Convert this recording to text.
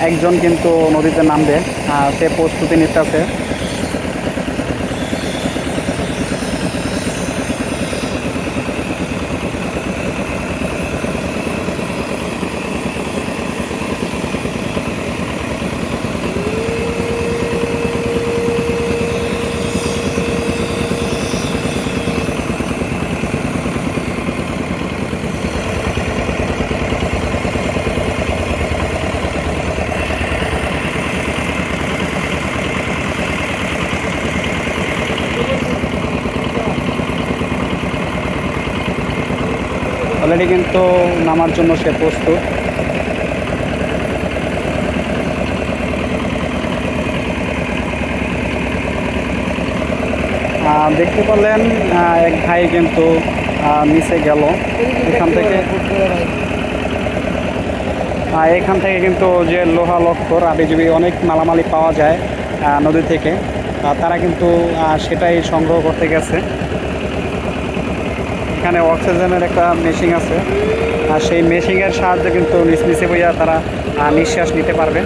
একজন কিন্তু নদীতে নামবে সে প্রস্তুতি নিতেছে অলরেডি কিন্তু নামার জন্য সে প্রস্তুত। দেখতে পারলেন এক ভাই কিন্তু নিচে গেল। এখান থেকে এখান থেকে কিন্তু যে লোহা লক্কর আবিজবি অনেক মালামালি পাওয়া যায় নদী থেকে। তারা কিন্তু সেটাই সংগ্রহ করতে গেছে। এখানে অক্সিজেনের একটা মেশিন আছে। আর সেই মেশিনের সাহায্যে কিন্তু নিচ নিচে বইয়া তারা নিঃশ্বাস নিতে পারবে।